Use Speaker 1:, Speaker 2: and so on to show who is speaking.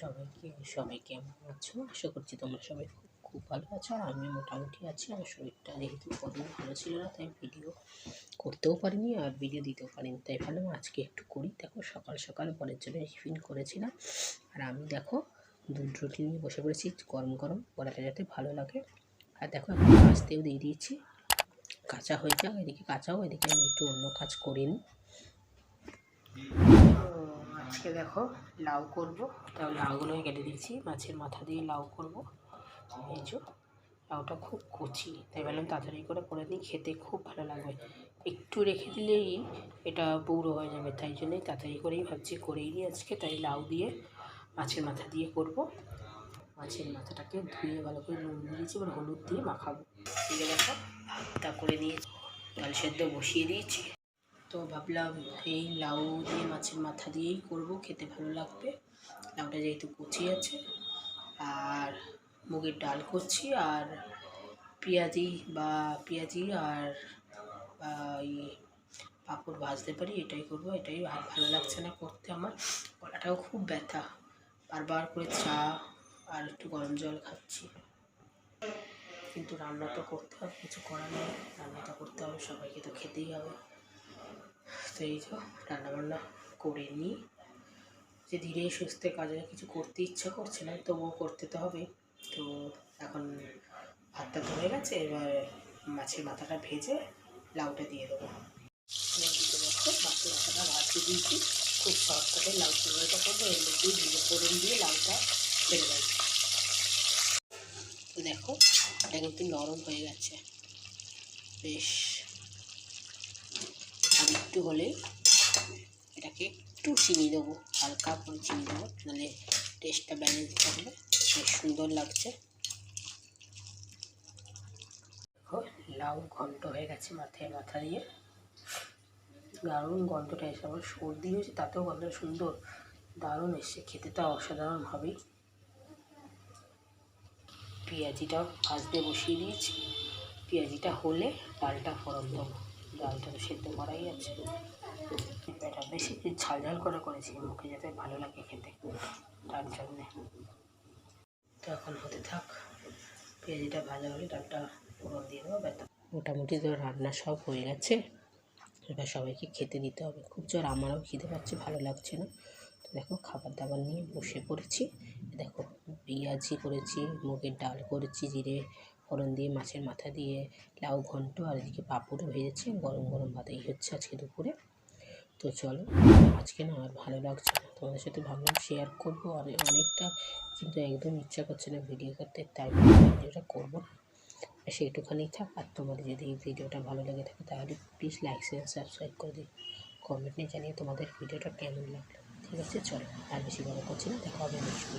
Speaker 1: সবাইকে সবাই কেমন আছো। আশা করছি তোমরা সবাই খুব খুব ভালো আছো। আর আমি মোটামুটি আছি। আমার শরীরটা যেহেতু কদিন ভালো ছিল না, তাই ভিডিও করতেও পারিনি আর ভিডিও দিতেও পারিনি। তাই ভাবলাম আজকে একটু করি। দেখো, সকাল সকাল পরের জন্য টিফিন করেছিলাম। আর আমি দেখো, দুধ রুটি নিয়ে বসে পড়েছি, গরম গরম। পরাটা যাতে ভালো লাগে। আর দেখো, এখন কাচতেও দিয়ে দিয়েছি। কাঁচা হয়ে যাক, এদিকে কাঁচাও, এদিকে আমি একটু অন্য কাজ করে নিই তো আজকে দেখো লাউ করব। তাও লাউগুলো কেটে দিয়েছি মাছের মাথা দিয়ে লাউ করব। এই লাউটা খুব কচি। তাই ভাবলাম তাড়াতাড়ি করে করে নিই, খেতে খুব ভালো লাগবে। একটু রেখে দিলেই এটা পুরো হয়ে যাবে, তাই জন্যই তাড়াতাড়ি করেই ভাবছি, করেই নিই আজকে। তাই লাউ দিয়ে, মাছের মাথা দিয়ে করব। মাছের মাথাটাকে ধুয়ে ভালো করে নুন দিয়েছি, এবার হলুদ দিয়ে মাখাবো। দিয়ে দেখো, ভাতটা করে নিয়েছি। ডাল সেদ্ধ বসিয়ে দিয়েছি। তো ভাবলাম এই লাউ দিয়ে, মাছের মাথা দিয়েই করব, খেতে ভালো লাগবে। লাউটা যেহেতু কচি আছে, আর মুগের ডাল করছি, আর পেঁয়াজি বা পেঁয়াজি আর এই পাঁপড় ভাজতে পারি, এটাই করব, এটাই ভা- ভালো লাগছে না করতে আমার। গলাটাও খুব ব্যথা, বারবার করে চা আর একটু গরম জল খাচ্ছি। কিন্তু রান্না তো করতে হবে, কিছু করার নেই, রান্নাটা করতে হবে, সবাইকে তো খেতেই হবে। তো এই তো রান্নাবান্না করে নিই। যে ধীরে সুস্থে কাজে কিছু করতে ইচ্ছা করছে না, তবুও করতে তো হবে। তো এখন ভাতটা ধরে গেছে, এবার মাছের মাথাটা ভেজে লাউটা দিয়ে দেবো। দেখো মাছের মাথাটা ভাজতে দিয়েছি। খুব শর্টকাটে লাউ চুড়োটা করব, এর মধ্যেই দিয়ে ফোড়ন দিয়ে লাউটা ফেলে দেবো। দেখো, এটা কিন্তু নরম হয়ে গেছে। বেশ একটু হলেই এটাকে একটু চিনি দেবো, হালকা করে চিনি দেবো, নাহলে টেস্টটা ব্যালেন্স থাকবে বেশ সুন্দর লাগছে। লাউ ঘন্ট হয়ে গেছে মাথায়, মাথা দিয়ে। দারুণ গন্ধটা এসে আমার সর্দি হয়েছে, তাতেও গন্ধটা সুন্দর, দারুণ এসছে, খেতে তো অসাধারণ হবেই পেঁয়াজিটাও ভাজতে বসিয়ে দিয়েছি, পেঁয়াজিটা হলে ডালটা ফোড়ন দেবো। ডালটা সেদ্ধ করাই আছে এটা বেশি ঝাল ঝাল করে করেছি, মুখে যাতে ভালো লাগে খেতে তার জন্যে তো এখন হতে থাক, পেঁয়াজিটা ভাজা হলে ডালটা ফোড়ন দিয়ে দেবো ব্যথা মোটামুটি তো রান্না সব হয়ে গেছে। এবার সবাইকে খেতে দিতে হবে। খুব জোর আমারও খিদে পাচ্ছে, ভালো লাগছে না। তো দেখো খাবার দাবার নিয়ে বসে পড়েছি। দেখো, পেঁয়াজি করেছি, মুগের ডাল করেছি, জিরে ফোড়ন দিয়ে, মাছের মাথা দিয়ে, লাউ ঘন্ট আর এদিকে পাঁপড়ও ভেজেছি, গরম গরম ভাত। এই হচ্ছে আজকে দুপুরে। তো চলো, আজকে না আর ভালো লাগছে না। তোমাদের সাথে ভাবলাম শেয়ার করব আর অনেকটা কিন্তু একদম ইচ্ছা করছে না ভিডিও করতে, তাই ভিডিওটা করব না। সেইটুখানেই থাক আর তোমাদের যদি এই ভিডিওটা ভালো লেগে থাকে তাহলে প্লিজ লাইক শেয়ার সাবস্ক্রাইব করে দিও। কমেন্ট নিয়ে জানিয়ে তোমাদের ভিডিওটা কেমন লাগল। ঠিক আছে, চলো, আর বেশি বড় করছি না, দেখা হবে নেক্সট